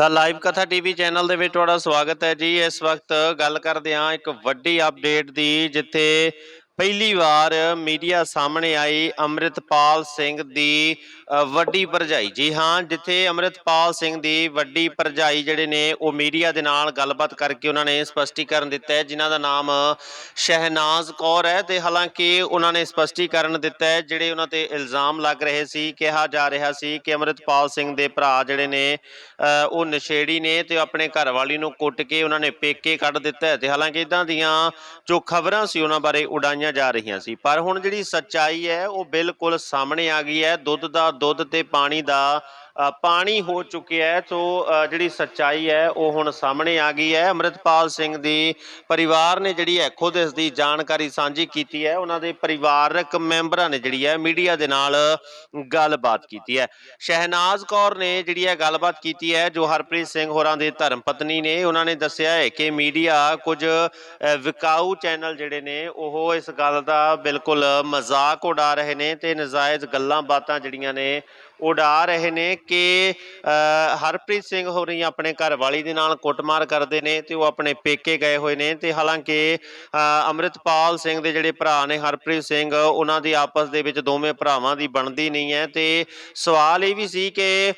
ਦਾ live ਕਥਾ TV channel ਦੇ ਵਿੱਚ ਤੁਹਾਡਾ ਸਵਾਗਤ ਹੈ ਜੀ। ਇਸ ਵਕਤ ਗੱਲ ਕਰਦੇ ਹਾਂ ਇੱਕ ਵੱਡੀ ਅਪਡੇਟ ਦੀ, ਜਿੱਥੇ ਪਹਿਲੀ ਵਾਰ ਮੀਡੀਆ ਸਾਹਮਣੇ ਆਈ ਅੰਮ੍ਰਿਤਪਾਲ ਸਿੰਘ ਦੀ ਵੱਡੀ ਭਰਜਾਈ। ਜੀ ਹਾਂ, ਜਿੱਥੇ ਅੰਮ੍ਰਿਤਪਾਲ ਸਿੰਘ ਦੀ ਵੱਡੀ ਭਰਜਾਈ ਜਿਹੜੇ ਨੇ, ਉਹ ਮੀਡੀਆ ਦੇ ਨਾਲ ਗੱਲਬਾਤ ਕਰਕੇ ਉਹਨਾਂ ਨੇ ਸਪਸ਼ਟੀਕਰਨ ਦਿੱਤਾ ਹੈ, ਜਿਨ੍ਹਾਂ ਦਾ ਨਾਮ ਸ਼ਹਿਨਾਜ਼ ਕੌਰ ਹੈ ਤੇ ਹਾਲਾਂਕਿ ਉਹਨਾਂ ਨੇ ਸਪਸ਼ਟੀਕਰਨ ਦਿੱਤਾ ਹੈ, ਜਿਹੜੇ ਉਹਨਾਂ ਤੇ ਇਲਜ਼ਾਮ ਲੱਗ ਰਹੇ ਸੀ, ਕਿਹਾ ਜਾ ਰਿਹਾ ਸੀ ਕਿ ਅੰਮ੍ਰਿਤਪਾਲ ਸਿੰਘ ਦੇ ਭਰਾ ਜਿਹੜੇ ਨੇ ਉਹ ਨਸ਼ੇੜੀ ਨੇ ਤੇ ਆਪਣੇ ਘਰ ਵਾਲੀ ਨੂੰ ਕੁੱਟ ਕੇ ਉਹਨਾਂ ਨੇ ਪੇਕੇ ਕੱਢ ਦਿੱਤਾ ਹੈ ਤੇ ਹਾਲਾਂਕਿ ਇਦਾਂ ਦੀਆਂ ਜੋ ਖਬਰਾਂ ਸੀ ਉਹਨਾਂ ਬਾਰੇ ਉਡਾਈਆਂ ਜਾ ਰਹੀਆਂ ਸੀ। ਪਰ ਹੁਣ ਜਿਹੜੀ ਸੱਚਾਈ ਹੈ, ਉਹ ਬਿਲਕੁਲ ਸਾਹਮਣੇ ਆ ਗਈ ਹੈ। ਦੁੱਧ ਦਾ ਦੁੱਧ ਤੇ ਪਾਣੀ ਦਾ ਪਾਣੀ ਹੋ ਚੁੱਕਿਆ ਹੈ, ਸੋ ਜਿਹੜੀ ਸੱਚਾਈ ਹੈ, ਉਹ ਹੁਣ ਸਾਹਮਣੇ ਆ ਗਈ ਹੈ। ਅੰਮ੍ਰਿਤਪਾਲ ਸਿੰਘ ਦੀ ਪਰਿਵਾਰ ਨੇ ਜਿਹੜੀ ਹੈ, ਖੁਦ ਇਸ ਦੀ ਜਾਣਕਾਰੀ ਸਾਂਝੀ ਕੀਤੀ ਹੈ। ਉਹਨਾਂ ਦੇ ਪਰਿਵਾਰਕ ਮੈਂਬਰਾਂ ਨੇ ਜਿਹੜੀ ਹੈ, ਮੀਡੀਆ ਦੇ ਨਾਲ ਗੱਲਬਾਤ ਕੀਤੀ ਹੈ। ਸ਼ਹਿਨਾਜ਼ ਕੌਰ ਨੇ ਜਿਹੜੀ ਹੈ, ਗੱਲਬਾਤ ਕੀਤੀ ਹੈ, ਜੋ ਹਰਪ੍ਰੀਤ ਸਿੰਘ ਹੋਰਾਂ ਦੇ ਧਰਮ ਪਤਨੀ ਨੇ, ਉਹਨਾਂ ਨੇ ਦੱਸਿਆ ਹੈ ਕਿ ਮੀਡੀਆ ਕੁਝ ਵਿਕਾਊ ਚੈਨਲ ਜਿਹੜੇ ਨੇ, ਉਹ ਇਸ ਗੱਲ ਦਾ ਬਿਲਕੁਲ ਮਜ਼ਾਕ ਉਡਾ ਰਹੇ ਨੇ ਤੇ ਨਜਾਇਜ਼ ਗੱਲਾਂ ਬਾਤਾਂ ਜਿਹੜੀਆਂ ਨੇ ਉਡਾ ਰਹੇ ਨੇ ਕਿ ਅ, ਹਰਪ੍ਰੀਤ ਸਿੰਘ ਹੋ ਹੋਰੀ ਆਪਣੇ ਘਰ ਵਾਲੀ ਦੇ ਨਾਲ ਕੁੱਟਮਾਰ ਕਰਦੇ ਨੇ ਤੇ ਉਹ ਆਪਣੇ ਪੇਕੇ ਗਏ ਹੋਏ ਨੇ ਤੇ ਹਾਲਾਂਕਿ ਅ, ਅੰਮ੍ਰਿਤਪਾਲ ਸਿੰਘ ਦੇ ਜਿਹੜੇ ਭਰਾ ਨੇ ਹਰਪ੍ਰੀਤ ਸਿੰਘ ਉਹਨਾਂ ਦੀ ਆਪਸ ਦੇ ਵਿੱਚ ਦੋਵੇਂ ਭਰਾਵਾਂ ਦੀ ਬਣਦੀ ਨਹੀਂ ਹੈ ਤੇ ਸਵਾਲ ਇਹ ਵੀ ਸੀ ਕਿ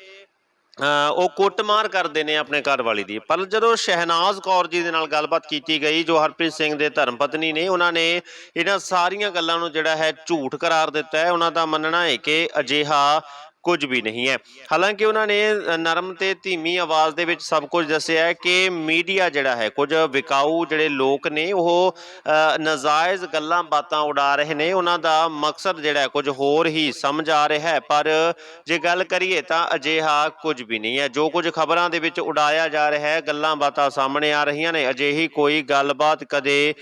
ਅ, ਉਹ ਕੁੱਟਮਾਰ ਕਰਦੇ ਨੇ ਆਪਣੇ ਘਰ ਵਾਲੀ ਦੀ। ਪਰ ਜਦੋਂ ਸ਼ਹਿਨਾਜ਼ ਕੌਰ ਜੀ ਦੇ ਨਾਲ ਗੱਲਬਾਤ ਕੀਤੀ ਗਈ ਜੋ ਹਰਪ੍ਰੀਤ ਸਿੰਘ ਦੇ ਧਰਮ ਪਤਨੀ ਨੇ ਉਹਨਾਂ ਨੇ ਇਹਨਾਂ ਸਾਰੀਆਂ ਗੱਲਾਂ ਨੂੰ ਜਿਹੜਾ ਹੈ ਝੂਠ ਕਰਾਰ ਦਿੱਤਾ ਹੈ। ਉਹਨਾਂ ਦਾ ਮੰਨਣਾ ਹੈ ਕਿ ਅਜਿਹਾ ਕੁਝ ਵੀ ਨਹੀਂ ਹੈ। ਹਾਲਾਂਕਿ ਉਹਨਾਂ ਨੇ ਨਰਮ ਤੇ ਧੀਮੀ ਆਵਾਜ਼ ਦੇ ਵਿੱਚ ਸਭ ਕੁਝ ਦੱਸਿਆ ਹੈ ਕਿ ਮੀਡੀਆ ਜਿਹੜਾ ਹੈ ਕੁਝ ਵਿਕਾਊ ਜਿਹੜੇ ਲੋਕ ਨੇ ਉਹ ਅ, ਨਜਾਇਜ਼ ਗੱਲਾਂ ਬਾਤਾਂ ਉਡਾ ਰਹੇ ਨੇ। ਉਹਨਾਂ ਦਾ ਮਕਸਦ ਜਿਹੜਾ ਕੁਝ ਹੋਰ ਹੀ ਸਮਝ ਆ ਰਿਹਾ ਹੈ। ਪਰ ਜੇ ਗੱਲ ਕਰੀਏ ਤਾਂ ਅਜਿਹਾ ਕੁਝ ਵੀ ਨਹੀਂ ਹੈ। ਜੋ ਕੁਝ ਖਬਰਾਂ ਦੇ ਵਿੱਚ ਉਡਾਇਆ ਜਾ ਰਿਹਾ ਹੈ ਗੱਲਾਂ ਬਾਤਾਂ ਸਾਹਮਣੇ ਆ ਰਹੀਆਂ ਨੇ ਅਜਿਹੀ ਕੋਈ ਗੱਲਬਾਤ ਕਦੇ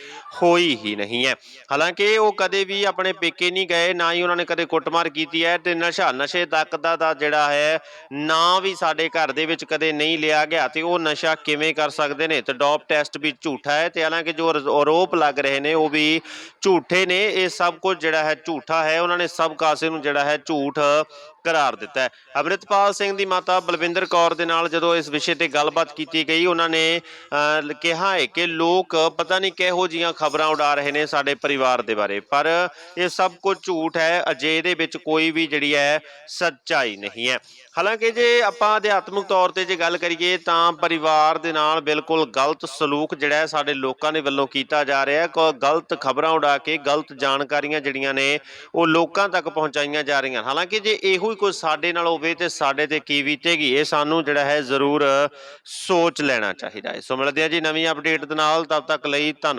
ਹੋਈ ਹੀ ਨਹੀਂ ਹੈ। ਹਾਲਾਂਕਿ ਉਹ ਕਦੇ ਵੀ ਆਪਣੇ ਪੇਕੇ ਨਹੀਂ ਗਏ ਨਾ ਹੀ ਉਹਨਾਂ ਨੇ ਕਦੇ ਕੁੱਟਮਾਰ ਕੀਤੀ ਹੈ ਤੇ ਨਸ਼ਾ ਨਸ਼ੇ ਤੱਕ ਦਾ ਦਾ ਜਿਹੜਾ ਹੈ, ਨਾਂ ਵੀ ਸਾਡੇ ਘਰ ਦੇ ਵਿੱਚ ਕਦੇ ਨਹੀਂ ਲਿਆ ਗਿਆ ਤੇ ਉਹ ਨਸ਼ਾ ਕਿਵੇਂ ਕਰ ਸਕਦੇ ਨੇ? ਤੇ ਡੋਪ ਟੈਸਟ ਵੀ ਝੂਠਾ ਹੈ ਤੇ ਹਾਲਾਂਕਿ ਜੋ ਆਰੋਪ ਲੱਗ ਰਹੇ ਨੇ ਉਹ ਵੀ ਝੂਠੇ ਨੇ। ਇਹ ਸਭ ਕੁਝ ਜਿਹੜਾ ਹੈ ਝੂਠਾ ਹੈ। ਉਹਨਾਂ ਨੇ ਸਭ ਕਾਸੇ ਨੂੰ ਜਿਹੜਾ ਹੈ ਝੂਠ ਕਰਾਰ ਦਿੱਤਾ ਹੈ। ਅੰਮ੍ਰਿਤਪਾਲ ਸਿੰਘ ਦੀ ਮਾਤਾ ਬਲਵਿੰਦਰ ਕੌਰ ਦੇ ਨਾਲ ਜਦੋਂ ਇਸ ਵਿਸ਼ੇ ਤੇ ਗੱਲਬਾਤ ਕੀਤੀ ਗਈ, ਉਹਨਾਂ ਨੇ ਕਿਹਾ ਹੈ ਕਿ ਲੋਕ ਪਤਾ ਨਹੀਂ ਕਿਹੋ ਜੀਆਂ ਖਬਰਾਂ ਉਡਾ ਰਹੇ ਨੇ ਸਾਡੇ ਪਰਿਵਾਰ ਦੇ ਬਾਰੇ, ਪਰ ਇਹ ਸਭ ਕੁਝ ਝੂਠ ਹੈ, ਅਜੇ ਇਹਦੇ ਵਿੱਚ ਕੋਈ ਵੀ ਜਿਹੜੀ ਹੈ, ਸੱਚਾਈ ਨਹੀਂ ਹੈ। ਹਾਲਾਂਕਿ ਜੇ ਆਪਾਂ ਅਧਿਆਤਮਿਕ ਤੌਰ ਤੇ ਜੇ ਗੱਲ ਕਰੀਏ, ਤਾਂ ਪਰਿਵਾਰ ਦੇ ਨਾਲ ਬਿਲਕੁਲ ਗਲਤ ਸਲੂਕ ਜਿਹੜਾ ਸਾਡੇ ਲੋਕਾਂ ਦੇ ਵੱਲੋਂ ਕੀਤਾ ਜਾ ਰਿਹਾ ਹੈ। ਗਲਤ ਖਬਰਾਂ ਉਡਾ ਕੇ, ਗਲਤ ਜਾਣਕਾਰੀਆਂ ਜਿਹੜੀਆਂ ਨੇ, ਉਹ ਲੋਕਾਂ ਤੱਕ ਪਹੁੰਚਾਈਆਂ ਜਾ ਰਹੀਆਂ ਹਾਲਾਂਕਿ ਜੇ ਇਹੋ ਹੀ ਕੁਝ ਸਾਡੇ ਨਾਲ ਹੋਵੇ ਤੇ ਸਾਡੇ ਤੇ ਕੀ ਬੀਤੇਗੀ, ਇਹ ਸਾਨੂੰ ਜਿਹੜਾ ਹੈ ਜ਼ਰੂਰ ਸੋਚ ਲੈਣਾ ਚਾਹੀਦਾ ਹੈ। ਸੋ ਮਿਲਦੇ ਆ ਜੀ ਨਵੀਂ ਅਪਡੇਟ ਦੇ ਨਾਲ ਤਦ ਤੱਕ ਲਈ ਧੰਨਵਾਦ।